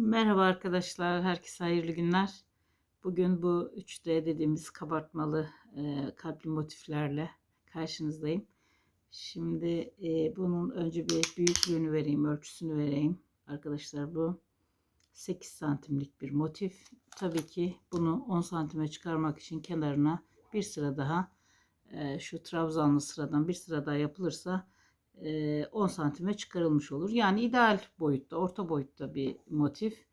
Merhaba arkadaşlar, herkese hayırlı günler. Bugün bu 3D dediğimiz kabartmalı e, kalpli motiflerle karşınızdayım. Şimdi e, bunun önce bir büyüklüğünü vereyim, ölçüsünü vereyim. Arkadaşlar bu 8 santimlik bir motif. Tabii ki bunu 10 santime çıkarmak için kenarına bir sıra daha e, şu trabzanlı sıradan bir sıra daha yapılırsa 10 santime çıkarılmış olur. Yani ideal boyutta, orta boyutta bir motif.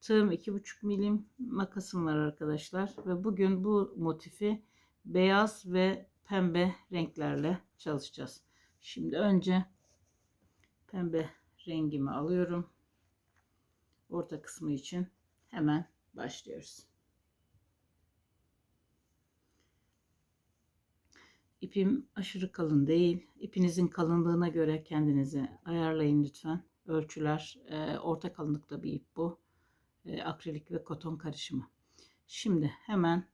Tığım 2,5 milim makasım var arkadaşlar. Ve bugün bu motifi beyaz ve pembe renklerle çalışacağız. Şimdi önce pembe rengimi alıyorum. Orta kısmı için hemen başlıyoruz. İpim aşırı kalın değil. İpinizin kalınlığına göre kendinizi ayarlayın lütfen. Ölçüler e, orta kalınlıkta bir ip bu. E, akrilik ve koton karışımı. Şimdi hemen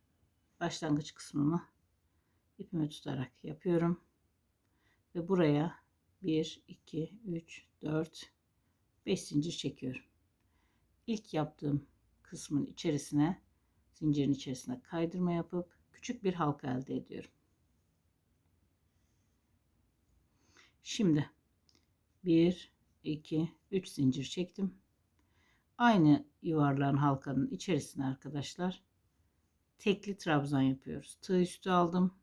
başlangıç kısmımı ipimi tutarak yapıyorum. Ve buraya 1, 2, 3, 4, 5 zincir çekiyorum. İlk yaptığım kısmın içerisine zincirin içerisine kaydırma yapıp küçük bir halka elde ediyorum. Şimdi 1 2 3 zincir çektim. Aynı yuvarlağın halkanın içerisine arkadaşlar tekli trabzan yapıyoruz. Tığ üstü aldım.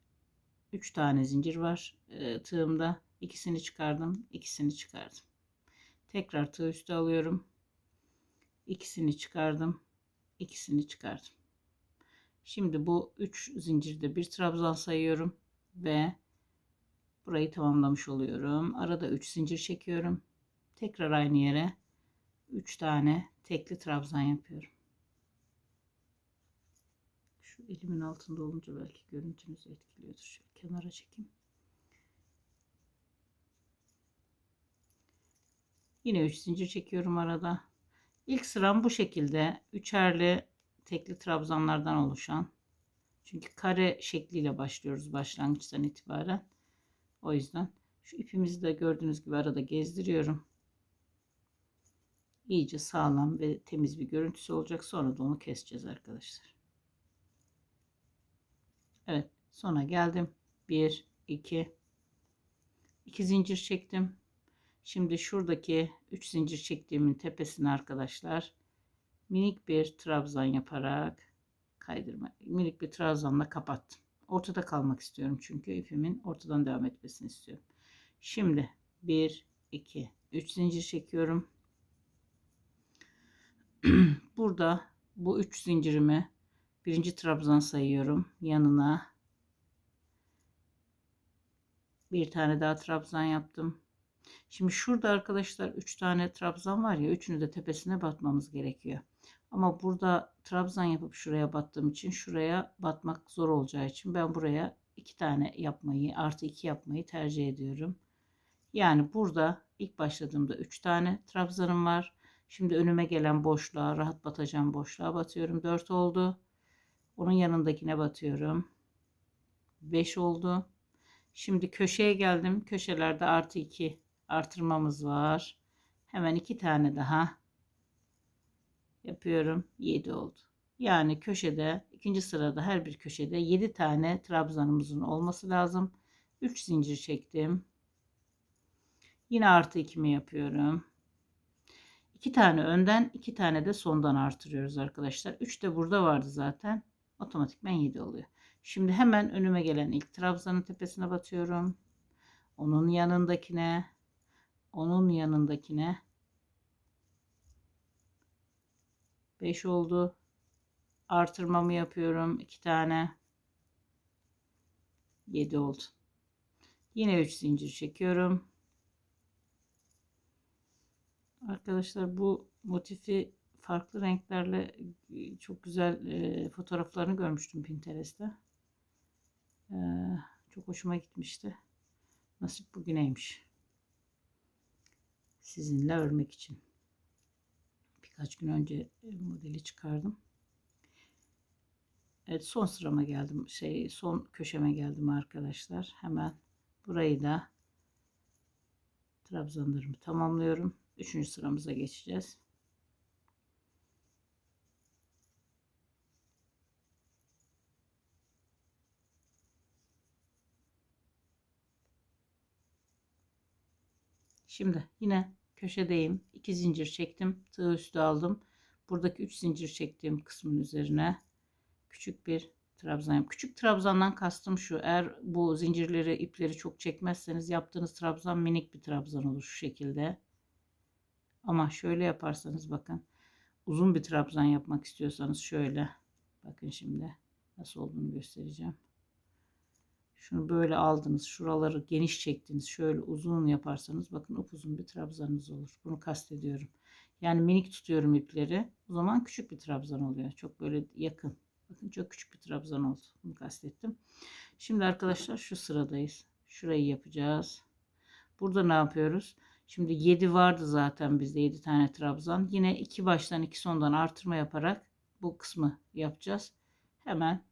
3 tane zincir var e, tığımda. İkisini çıkardım, ikisini çıkardım. Tekrar tığ üstü alıyorum. İkisini çıkardım, ikisini çıkardım. Şimdi bu 3 zincirde bir trabzan sayıyorum ve Burayı tamamlamış oluyorum. Arada 3 zincir çekiyorum. Tekrar aynı yere 3 tane tekli trabzan yapıyorum. Şu elimin altında olunca belki görüntünüzü etkiliyordur. Şöyle kenara çekeyim. Yine 3 zincir çekiyorum arada. İlk sıram bu şekilde üçerli tekli trabzanlardan oluşan. Çünkü kare şekliyle başlıyoruz başlangıçtan itibaren. O yüzden şu ipimizi de gördüğünüz gibi arada gezdiriyorum. İyice sağlam ve temiz bir görüntüsü olacak. Sonra da onu keseceğiz arkadaşlar. Evet sona geldim. 1 2 2 zincir çektim. Şimdi şuradaki 3 zincir çektiğimin tepesine arkadaşlar minik bir trabzan yaparak kaydırma minik bir trabzanla kapattım. Ortada kalmak istiyorum çünkü ipimin ortadan devam etmesini istiyorum. Şimdi 1, 2, 3 zincir çekiyorum. Burada bu 3 zincirimi birinci trabzan sayıyorum. Yanına bir tane daha trabzan yaptım. Şimdi şurada arkadaşlar 3 tane trabzan var ya üçünü de tepesine batmamız gerekiyor. Ama burada trabzan yapıp şuraya battığım için şuraya batmak zor olacağı için ben buraya iki tane yapmayı artı iki yapmayı tercih ediyorum. Yani burada ilk başladığımda üç tane trabzanım var. Şimdi önüme gelen boşluğa rahat batacağım boşluğa batıyorum. Dört oldu. Onun yanındakine batıyorum. Beş oldu. Şimdi köşeye geldim. Köşelerde artı iki artırmamız var. Hemen iki tane daha yapıyorum 7 oldu. Yani köşede ikinci sırada her bir köşede 7 tane trabzanımızın olması lazım. 3 zincir çektim. Yine artı 2'mi yapıyorum. 2 tane önden 2 tane de sondan artırıyoruz arkadaşlar. 3 de burada vardı zaten. Otomatikmen 7 oluyor. Şimdi hemen önüme gelen ilk trabzanın tepesine batıyorum. Onun yanındakine, onun yanındakine 5 oldu. Artırmamı yapıyorum. 2 tane. 7 oldu. Yine 3 zincir çekiyorum. Arkadaşlar bu motifi farklı renklerle e, çok güzel e, fotoğraflarını görmüştüm Pinterest'te. E, çok hoşuma gitmişti. Nasip bugüneymiş. Sizinle örmek için Birkaç gün önce e, modeli çıkardım. Evet son sırama geldim. Şey son köşeme geldim arkadaşlar. Hemen burayı da trabzanlarımı tamamlıyorum. Üçüncü sıramıza geçeceğiz. Şimdi yine köşedeyim. 2 zincir çektim. Tığ üstü aldım. Buradaki 3 zincir çektiğim kısmın üzerine küçük bir trabzan yap. Küçük trabzandan kastım şu. Eğer bu zincirleri, ipleri çok çekmezseniz yaptığınız trabzan minik bir trabzan olur şu şekilde. Ama şöyle yaparsanız bakın. Uzun bir trabzan yapmak istiyorsanız şöyle. Bakın şimdi nasıl olduğunu göstereceğim. Şunu böyle aldınız. Şuraları geniş çektiniz. Şöyle uzun yaparsanız bakın upuzun bir trabzanınız olur. Bunu kastediyorum. Yani minik tutuyorum ipleri. O zaman küçük bir trabzan oluyor. Çok böyle yakın. Bakın çok küçük bir trabzan oldu. Bunu kastettim. Şimdi arkadaşlar şu sıradayız. Şurayı yapacağız. Burada ne yapıyoruz? Şimdi 7 vardı zaten bizde 7 tane trabzan. Yine iki baştan iki sondan artırma yaparak bu kısmı yapacağız. Hemen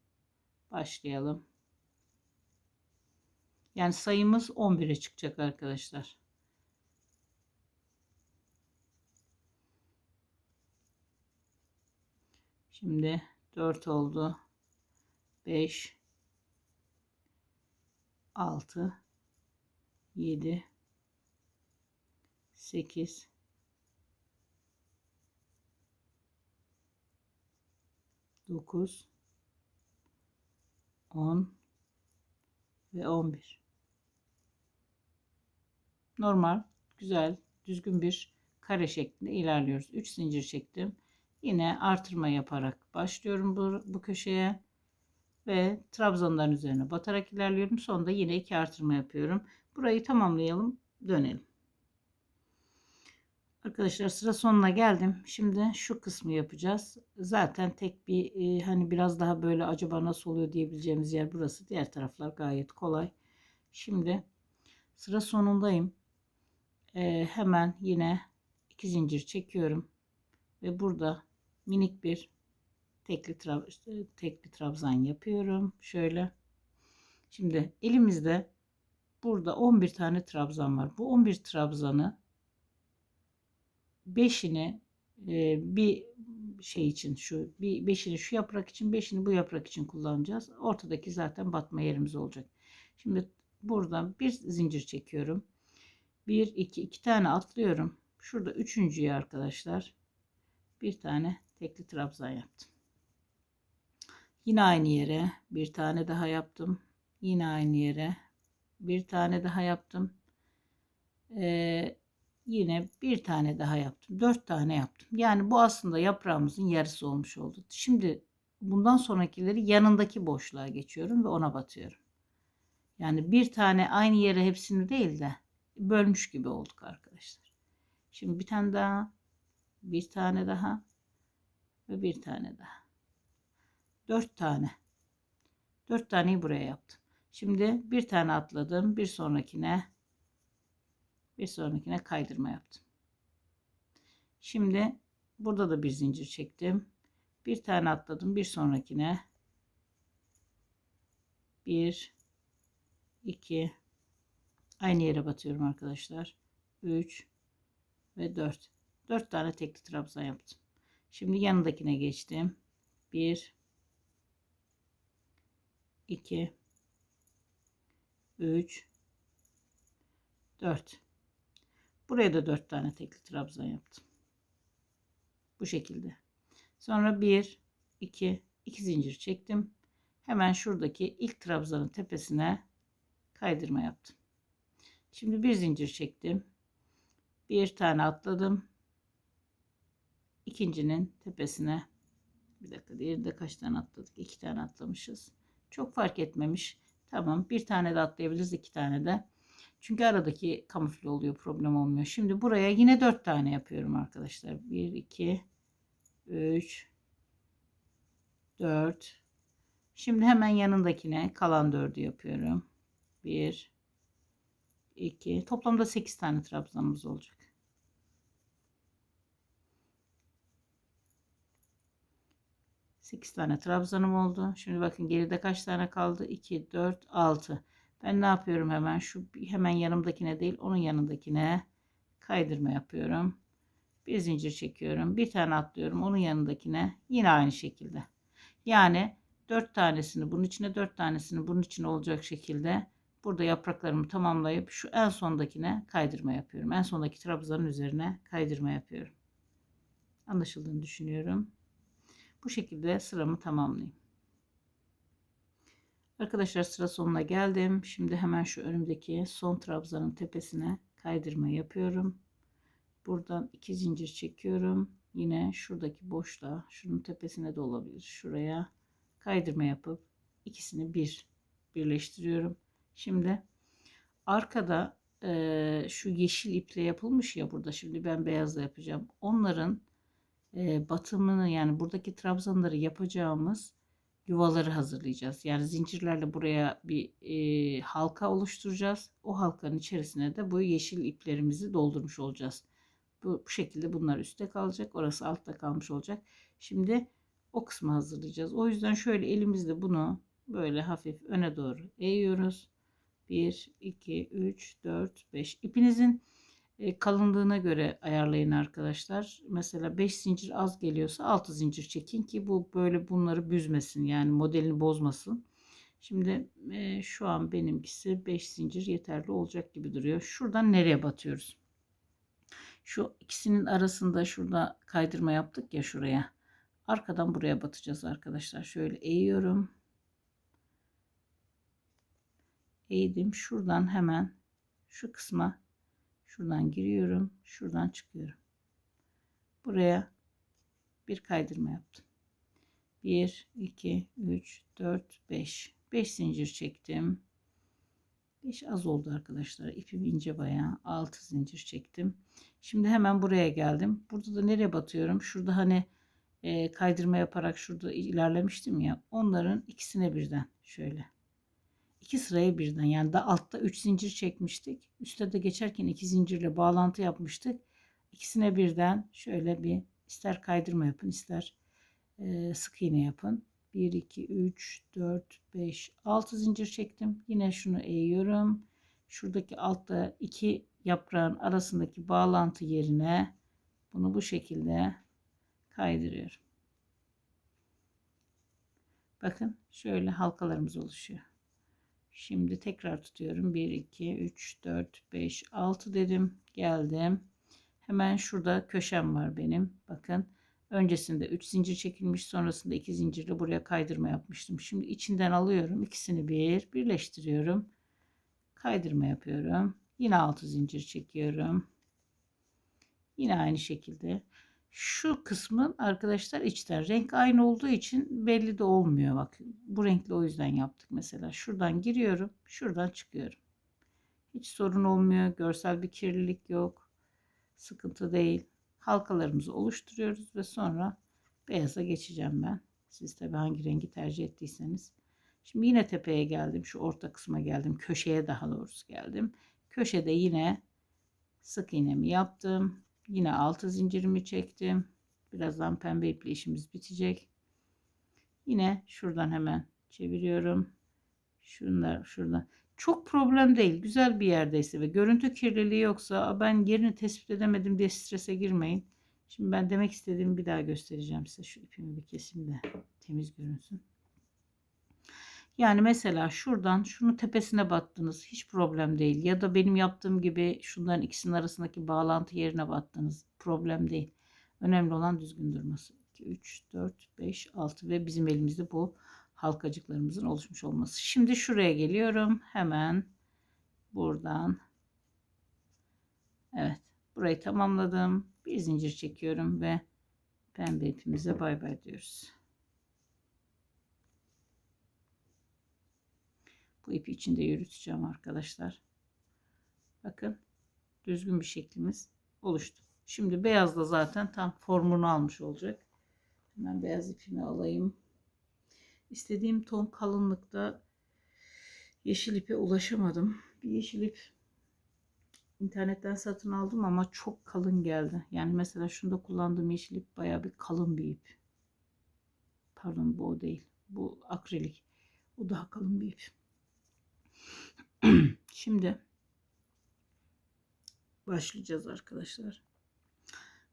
başlayalım. Yani sayımız 11'e çıkacak arkadaşlar. Şimdi 4 oldu. 5 6 7 8 9 10 ve 11 normal güzel düzgün bir kare şeklinde ilerliyoruz 3 zincir çektim yine artırma yaparak başlıyorum bu, bu köşeye ve trabzanların üzerine batarak ilerliyorum sonunda yine iki artırma yapıyorum burayı tamamlayalım dönelim Arkadaşlar sıra sonuna geldim. Şimdi şu kısmı yapacağız. Zaten tek bir e, hani biraz daha böyle acaba nasıl oluyor diyebileceğimiz yer burası. Diğer taraflar gayet kolay. Şimdi sıra sonundayım. E, hemen yine iki zincir çekiyorum. Ve burada minik bir tekli, trab tekli trabzan yapıyorum. Şöyle. Şimdi elimizde burada 11 tane trabzan var. Bu 11 trabzanı beşini e, bir şey için şu bir beşini şu yaprak için beşini bu yaprak için kullanacağız. Ortadaki zaten batma yerimiz olacak. Şimdi buradan bir zincir çekiyorum. Bir iki iki tane atlıyorum. Şurada üçüncüyü arkadaşlar bir tane tekli trabzan yaptım. Yine aynı yere bir tane daha yaptım. Yine aynı yere bir tane daha yaptım. Ee, yine bir tane daha yaptım. Dört tane yaptım. Yani bu aslında yaprağımızın yarısı olmuş oldu. Şimdi bundan sonrakileri yanındaki boşluğa geçiyorum ve ona batıyorum. Yani bir tane aynı yere hepsini değil de bölmüş gibi olduk arkadaşlar. Şimdi bir tane daha, bir tane daha ve bir tane daha. Dört tane. Dört taneyi buraya yaptım. Şimdi bir tane atladım. Bir sonrakine bir sonrakine kaydırma yaptım. Şimdi burada da bir zincir çektim. Bir tane atladım bir sonrakine. Bir, iki, aynı yere batıyorum arkadaşlar. Üç ve dört. Dört tane tekli trabzan yaptım. Şimdi yanındakine geçtim. Bir, iki, üç, dört. Buraya da 4 tane tekli trabzan yaptım. Bu şekilde. Sonra 1, 2, 2 zincir çektim. Hemen şuradaki ilk trabzanın tepesine kaydırma yaptım. Şimdi bir zincir çektim. Bir tane atladım. İkincinin tepesine bir dakika diğerinde kaç tane atladık? İki tane atlamışız. Çok fark etmemiş. Tamam bir tane de atlayabiliriz iki tane de. Çünkü aradaki kamufle oluyor problem olmuyor. Şimdi buraya yine 4 tane yapıyorum arkadaşlar. 1, 2, 3, 4. Şimdi hemen yanındakine kalan 4'ü yapıyorum. 1, 2. Toplamda 8 tane trabzanımız olacak. Sekiz tane trabzanım oldu. Şimdi bakın geride kaç tane kaldı? 2, 4, 6. Ben ne yapıyorum hemen şu hemen yanımdakine değil onun yanındakine kaydırma yapıyorum. Bir zincir çekiyorum. Bir tane atlıyorum onun yanındakine yine aynı şekilde. Yani dört tanesini bunun içine dört tanesini bunun içine olacak şekilde burada yapraklarımı tamamlayıp şu en sondakine kaydırma yapıyorum. En sondaki trabzanın üzerine kaydırma yapıyorum. Anlaşıldığını düşünüyorum. Bu şekilde sıramı tamamlayayım. Arkadaşlar sıra sonuna geldim. Şimdi hemen şu önümdeki son trabzanın tepesine kaydırma yapıyorum. Buradan iki zincir çekiyorum. Yine şuradaki boşluğa, şunun tepesine de olabilir. Şuraya kaydırma yapıp ikisini bir birleştiriyorum. Şimdi arkada e, şu yeşil iple yapılmış ya burada. Şimdi ben beyazla yapacağım. Onların e, batımını yani buradaki trabzanları yapacağımız yuvaları hazırlayacağız. Yani zincirlerle buraya bir e, halka oluşturacağız. O halkanın içerisine de bu yeşil iplerimizi doldurmuş olacağız. Bu, bu şekilde bunlar üstte kalacak. Orası altta kalmış olacak. Şimdi o kısmı hazırlayacağız. O yüzden şöyle elimizle bunu böyle hafif öne doğru eğiyoruz. 1, 2, 3, 4, 5. İpinizin e, kalınlığına göre ayarlayın arkadaşlar. Mesela 5 zincir az geliyorsa 6 zincir çekin ki bu böyle bunları büzmesin. Yani modelini bozmasın. Şimdi e, şu an benimkisi 5 zincir yeterli olacak gibi duruyor. Şuradan nereye batıyoruz? Şu ikisinin arasında şurada kaydırma yaptık ya şuraya. Arkadan buraya batacağız arkadaşlar. Şöyle eğiyorum. Eğdim. Şuradan hemen şu kısma şuradan giriyorum. Şuradan çıkıyorum. Buraya bir kaydırma yaptım. 1 2 3 4 5 5 zincir çektim. 5 az oldu arkadaşlar. İpim ince bayağı. 6 zincir çektim. Şimdi hemen buraya geldim. Burada da nereye batıyorum? Şurada hani e, kaydırma yaparak şurada ilerlemiştim ya. Onların ikisine birden şöyle. İki sıraya birden yani da altta 3 zincir çekmiştik. Üstte de geçerken iki zincirle bağlantı yapmıştık. İkisine birden şöyle bir ister kaydırma yapın ister e, sık iğne yapın. 1 2 3 4 5 6 zincir çektim. Yine şunu eğiyorum. Şuradaki altta iki yaprağın arasındaki bağlantı yerine bunu bu şekilde kaydırıyorum. Bakın şöyle halkalarımız oluşuyor. Şimdi tekrar tutuyorum. 1, 2, 3, 4, 5, 6 dedim. Geldim. Hemen şurada köşem var benim. Bakın öncesinde 3 zincir çekilmiş. Sonrasında 2 zincirle buraya kaydırma yapmıştım. Şimdi içinden alıyorum. ikisini bir birleştiriyorum. Kaydırma yapıyorum. Yine 6 zincir çekiyorum. Yine aynı şekilde şu kısmın arkadaşlar içten renk aynı olduğu için belli de olmuyor. Bak bu renkli o yüzden yaptık mesela. Şuradan giriyorum, şuradan çıkıyorum. Hiç sorun olmuyor. Görsel bir kirlilik yok. Sıkıntı değil. Halkalarımızı oluşturuyoruz ve sonra beyaza geçeceğim ben. Siz tabi hangi rengi tercih ettiyseniz. Şimdi yine tepeye geldim. Şu orta kısma geldim. Köşeye daha doğrusu geldim. Köşede yine sık iğnemi yaptım. Yine altı zincirimi çektim. Birazdan pembe iple işimiz bitecek. Yine şuradan hemen çeviriyorum. Şunlar şuradan. Çok problem değil. Güzel bir yerdeyse ve görüntü kirliliği yoksa ben yerini tespit edemedim diye strese girmeyin. Şimdi ben demek istediğimi bir daha göstereceğim size. Şu ipimi bir keseyim de temiz görünsün. Yani mesela şuradan şunun tepesine battınız. Hiç problem değil. Ya da benim yaptığım gibi şunların ikisinin arasındaki bağlantı yerine battınız. Problem değil. Önemli olan düzgün durması. 2, 3, 4, 5, 6 ve bizim elimizde bu halkacıklarımızın oluşmuş olması. Şimdi şuraya geliyorum. Hemen buradan. Evet. Burayı tamamladım. Bir zincir çekiyorum ve pembe ipimize bay bay diyoruz. Bu ipi içinde yürüteceğim arkadaşlar. Bakın düzgün bir şeklimiz oluştu. Şimdi beyaz da zaten tam formunu almış olacak. Hemen beyaz ipimi alayım. İstediğim ton kalınlıkta yeşil ipe ulaşamadım. Bir yeşil ip internetten satın aldım ama çok kalın geldi. Yani mesela şunda kullandığım yeşil ip baya bir kalın bir ip. Pardon bu o değil. Bu akrilik. O daha kalın bir ip. Şimdi başlayacağız arkadaşlar.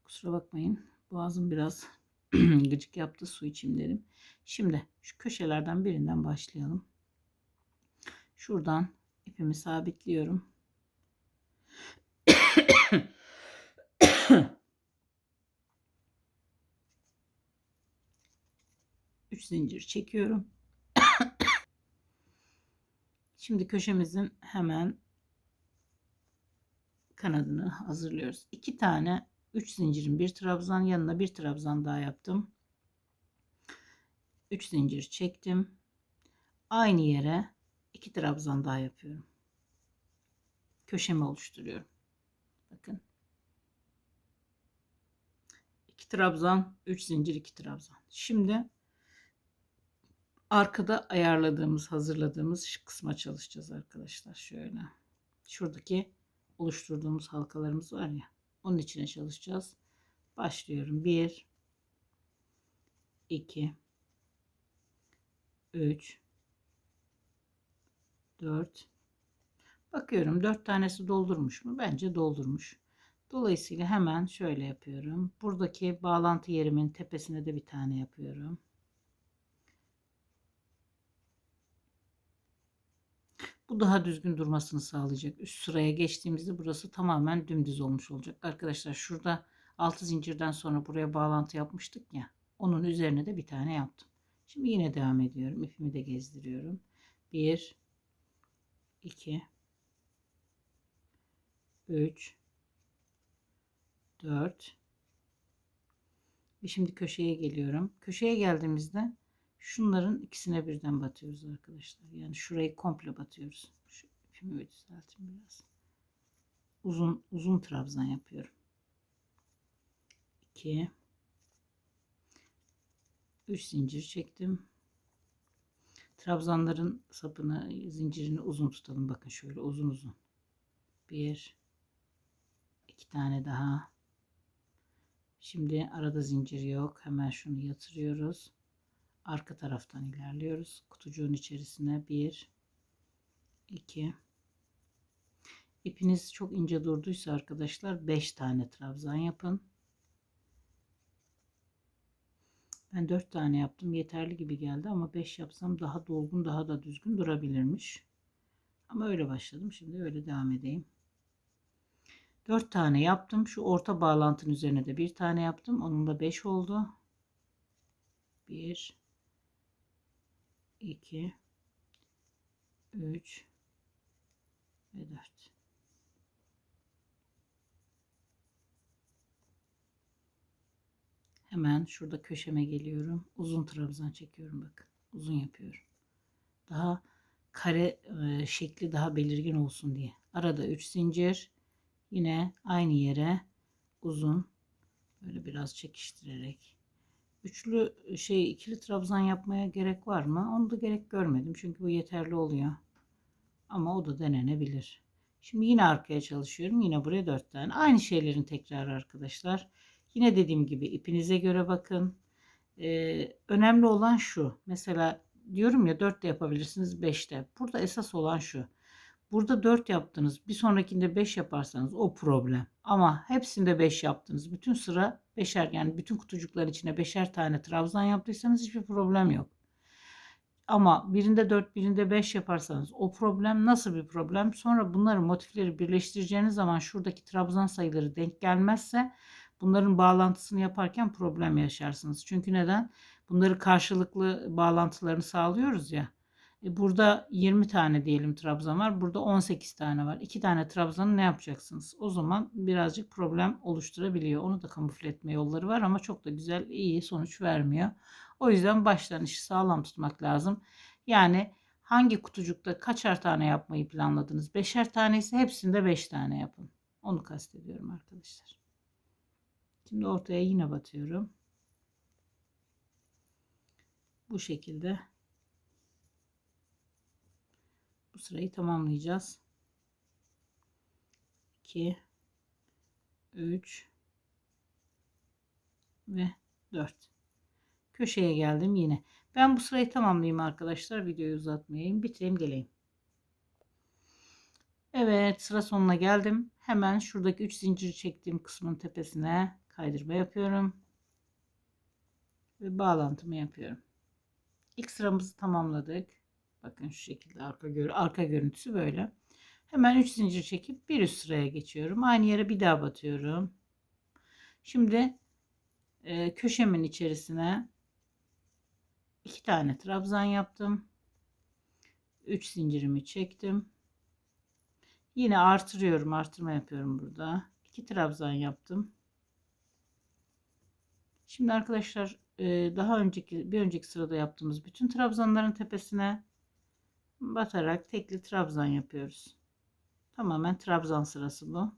Kusura bakmayın. Boğazım biraz gıcık yaptı. Su içeyim dedim. Şimdi şu köşelerden birinden başlayalım. Şuradan ipimi sabitliyorum. Üç zincir çekiyorum. Şimdi köşemizin hemen kanadını hazırlıyoruz. İki tane 3 zincirin bir trabzan yanına bir trabzan daha yaptım. 3 zincir çektim. Aynı yere iki trabzan daha yapıyorum. Köşemi oluşturuyorum. Bakın. 2 trabzan, 3 zincir, 2 trabzan. Şimdi arkada ayarladığımız, hazırladığımız kısma çalışacağız arkadaşlar. Şöyle. Şuradaki oluşturduğumuz halkalarımız var ya. Onun içine çalışacağız. Başlıyorum. 1 2 3 4 Bakıyorum 4 tanesi doldurmuş mu? Bence doldurmuş. Dolayısıyla hemen şöyle yapıyorum. Buradaki bağlantı yerimin tepesine de bir tane yapıyorum. Bu daha düzgün durmasını sağlayacak. Üst sıraya geçtiğimizde burası tamamen dümdüz olmuş olacak. Arkadaşlar şurada 6 zincirden sonra buraya bağlantı yapmıştık ya. Onun üzerine de bir tane yaptım. Şimdi yine devam ediyorum. İpimi de gezdiriyorum. 1 2 3 4 ve şimdi köşeye geliyorum. Köşeye geldiğimizde şunların ikisine birden batıyoruz arkadaşlar. Yani şurayı komple batıyoruz. Şu ipimi bir düzelteyim biraz. Uzun uzun trabzan yapıyorum. 2 3 zincir çektim. Trabzanların sapını, zincirini uzun tutalım. Bakın şöyle uzun uzun. 1 2 tane daha. Şimdi arada zincir yok. Hemen şunu yatırıyoruz. Arka taraftan ilerliyoruz. Kutucuğun içerisine 1 2 İpiniz çok ince durduysa arkadaşlar 5 tane trabzan yapın. Ben 4 tane yaptım. Yeterli gibi geldi ama 5 yapsam daha dolgun, daha da düzgün durabilirmiş. Ama öyle başladım. Şimdi öyle devam edeyim. 4 tane yaptım. Şu orta bağlantının üzerine de bir tane yaptım. Onun da 5 oldu. 1 2 3 ve 4. Hemen şurada köşeme geliyorum. Uzun trabzan çekiyorum bakın. Uzun yapıyorum. Daha kare e, şekli daha belirgin olsun diye. Arada 3 zincir. Yine aynı yere uzun böyle biraz çekiştirerek. Üçlü şey ikili trabzan yapmaya gerek var mı? Onu da gerek görmedim. Çünkü bu yeterli oluyor. Ama o da denenebilir. Şimdi yine arkaya çalışıyorum. Yine buraya 4 tane. Aynı şeylerin tekrarı arkadaşlar. Yine dediğim gibi ipinize göre bakın. Ee, önemli olan şu. Mesela diyorum ya 4 de yapabilirsiniz 5 de. Burada esas olan şu. Burada 4 yaptınız. Bir sonrakinde 5 yaparsanız o problem. Ama hepsinde 5 yaptınız. Bütün sıra 5'er yani bütün kutucukların içine 5'er tane trabzan yaptıysanız hiçbir problem yok. Ama birinde 4 birinde 5 yaparsanız o problem nasıl bir problem? Sonra bunları motifleri birleştireceğiniz zaman şuradaki trabzan sayıları denk gelmezse bunların bağlantısını yaparken problem yaşarsınız. Çünkü neden? Bunları karşılıklı bağlantılarını sağlıyoruz ya. E burada 20 tane diyelim trabzan var. Burada 18 tane var. 2 tane trabzanı ne yapacaksınız? O zaman birazcık problem oluşturabiliyor. Onu da kamufle etme yolları var ama çok da güzel, iyi sonuç vermiyor. O yüzden baştan sağlam tutmak lazım. Yani hangi kutucukta kaçar tane yapmayı planladınız? Beşer tane ise hepsinde 5 tane yapın. Onu kastediyorum arkadaşlar. Şimdi ortaya yine batıyorum. Bu şekilde sırayı tamamlayacağız. 2 3 ve 4 köşeye geldim yine. Ben bu sırayı tamamlayayım arkadaşlar. Videoyu uzatmayayım. Bitireyim geleyim. Evet sıra sonuna geldim. Hemen şuradaki 3 zinciri çektiğim kısmın tepesine kaydırma yapıyorum. Ve bağlantımı yapıyorum. İlk sıramızı tamamladık bakın şu şekilde arka, gör arka görüntüsü böyle Hemen 3 zincir çekip bir üst sıraya geçiyorum. Aynı yere bir daha batıyorum. Şimdi e, köşemin içerisine iki tane trabzan yaptım. 3 zincirimi çektim. Yine artırıyorum. Artırma yapıyorum burada. 2 trabzan yaptım. Şimdi arkadaşlar e, daha önceki bir önceki sırada yaptığımız bütün trabzanların tepesine batarak tekli trabzan yapıyoruz. Tamamen trabzan sırası bu.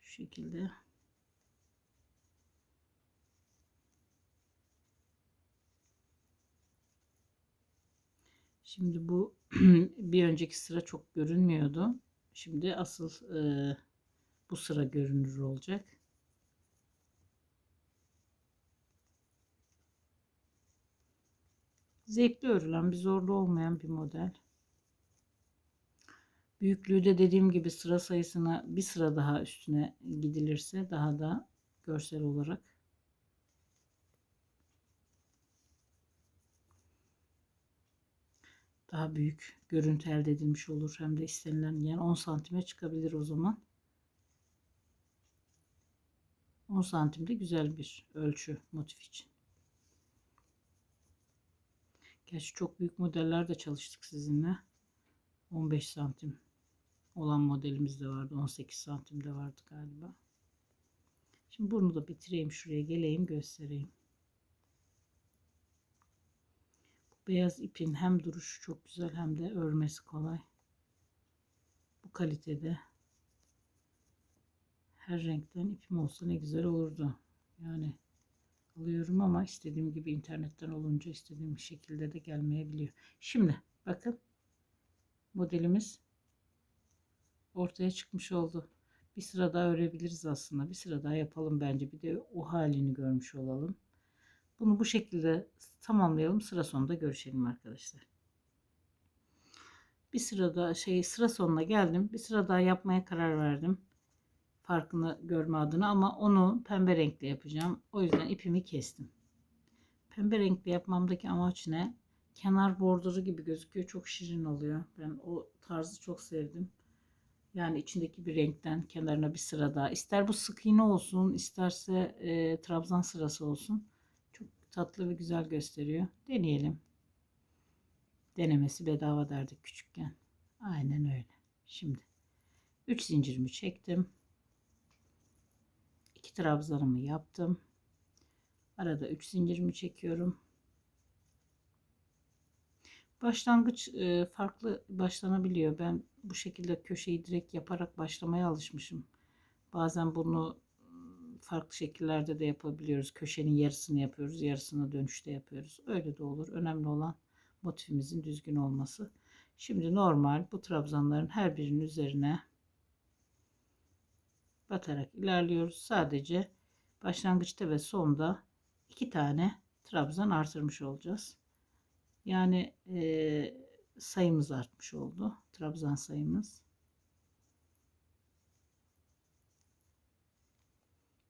Şekilde. Şimdi bu bir önceki sıra çok görünmüyordu. Şimdi asıl e, bu sıra görünür olacak. Zevkli örülen bir zorlu olmayan bir model. Büyüklüğü de dediğim gibi sıra sayısına bir sıra daha üstüne gidilirse daha da görsel olarak daha büyük görüntü elde edilmiş olur. Hem de istenilen yani 10 santime çıkabilir o zaman. 10 santimde güzel bir ölçü motif için. Gerçi çok büyük modeller de çalıştık sizinle. 15 santim olan modelimiz de vardı. 18 santim de vardı galiba. Şimdi bunu da bitireyim. Şuraya geleyim göstereyim. Beyaz ipin hem duruşu çok güzel hem de örmesi kolay. Bu kalitede her renkten ipim olsa ne güzel olurdu. Yani alıyorum ama istediğim gibi internetten olunca istediğim şekilde de gelmeyebiliyor. Şimdi bakın modelimiz ortaya çıkmış oldu. Bir sıra daha örebiliriz aslında. Bir sıra daha yapalım bence. Bir de o halini görmüş olalım. Bunu bu şekilde tamamlayalım. Sıra sonunda görüşelim arkadaşlar. Bir sırada şey sıra sonuna geldim. Bir sıra daha yapmaya karar verdim. Farkını görme adına ama onu pembe renkli yapacağım. O yüzden ipimi kestim. Pembe renkli yapmamdaki amaç ne? Kenar borduru gibi gözüküyor. Çok şirin oluyor. Ben o tarzı çok sevdim. Yani içindeki bir renkten kenarına bir sıra daha. İster bu sık iğne olsun, isterse e, trabzan sırası olsun tatlı ve güzel gösteriyor. Deneyelim. Denemesi bedava derdik küçükken. Aynen öyle. Şimdi 3 zincirimi çektim. 2 trabzanımı yaptım. Arada 3 zincirimi çekiyorum. Başlangıç e, farklı başlanabiliyor. Ben bu şekilde köşeyi direkt yaparak başlamaya alışmışım. Bazen bunu farklı şekillerde de yapabiliyoruz. Köşenin yarısını yapıyoruz, yarısını dönüşte yapıyoruz. Öyle de olur. Önemli olan motifimizin düzgün olması. Şimdi normal bu trabzanların her birinin üzerine batarak ilerliyoruz. Sadece başlangıçta ve sonda iki tane trabzan artırmış olacağız. Yani e, sayımız artmış oldu. Trabzan sayımız.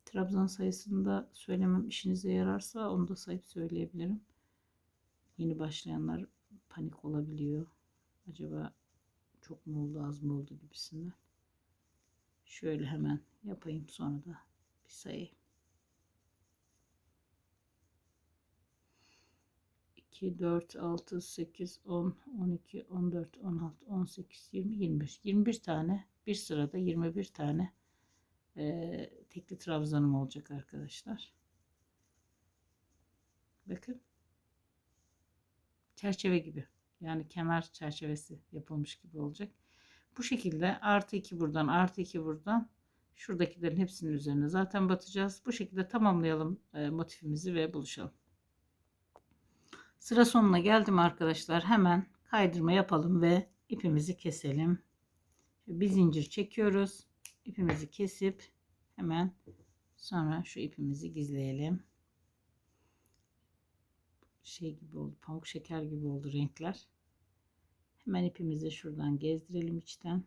Trabzan sayısını da söylemem işinize yararsa onu da sayıp söyleyebilirim. Yeni başlayanlar panik olabiliyor. Acaba çok mu oldu az mı oldu gibisinden. Şöyle hemen yapayım sonra da bir sayayım. 2, 4, 6, 8, 10, 12, 14, 16, 18, 20, 21. 21 tane bir sırada 21 tane e, tekli trabzanım olacak arkadaşlar. Bakın. Çerçeve gibi. Yani kenar çerçevesi yapılmış gibi olacak. Bu şekilde artı iki buradan artı iki buradan şuradakilerin hepsinin üzerine zaten batacağız. Bu şekilde tamamlayalım e, motifimizi ve buluşalım. Sıra sonuna geldim arkadaşlar. Hemen kaydırma yapalım ve ipimizi keselim. Bir zincir çekiyoruz ipimizi kesip hemen sonra şu ipimizi gizleyelim. Şey gibi oldu, pamuk şeker gibi oldu renkler. Hemen ipimizi şuradan gezdirelim içten.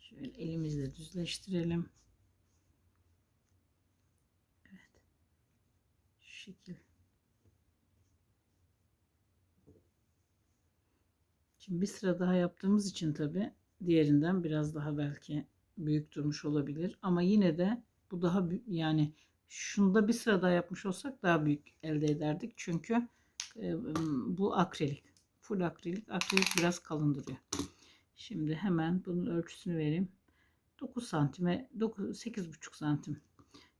Şöyle elimizle düzleştirelim. Evet. Şu şekil. Şimdi bir sıra daha yaptığımız için tabi diğerinden biraz daha belki büyük durmuş olabilir. Ama yine de bu daha bü- yani şunda bir sıra daha yapmış olsak daha büyük elde ederdik. Çünkü e, bu akrilik. Full akrilik. Akrilik biraz kalın duruyor. Şimdi hemen bunun ölçüsünü vereyim. 9 santime 9 8,5 santim.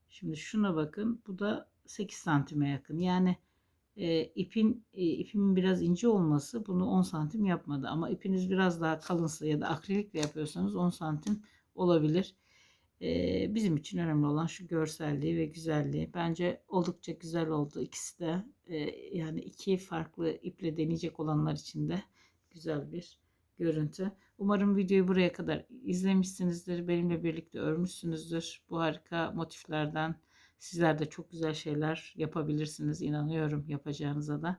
Şimdi şuna bakın. Bu da 8 santime yakın. Yani e, ipin e, ipimin biraz ince olması bunu 10 santim yapmadı. Ama ipiniz biraz daha kalınsa ya da akrilikle yapıyorsanız 10 santim olabilir. Bizim için önemli olan şu görselliği ve güzelliği. Bence oldukça güzel oldu ikisi de. Yani iki farklı iple deneyecek olanlar için de güzel bir görüntü. Umarım videoyu buraya kadar izlemişsinizdir. Benimle birlikte örmüşsünüzdür. Bu harika motiflerden sizler de çok güzel şeyler yapabilirsiniz. İnanıyorum yapacağınıza da.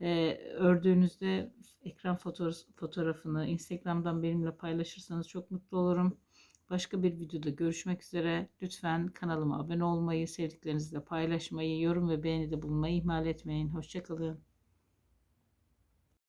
Ee, ördüğünüzde ekran fotoğraf- fotoğrafını Instagram'dan benimle paylaşırsanız çok mutlu olurum. Başka bir videoda görüşmek üzere. Lütfen kanalıma abone olmayı, sevdiklerinizle paylaşmayı, yorum ve beğenide bulunmayı ihmal etmeyin. Hoşçakalın.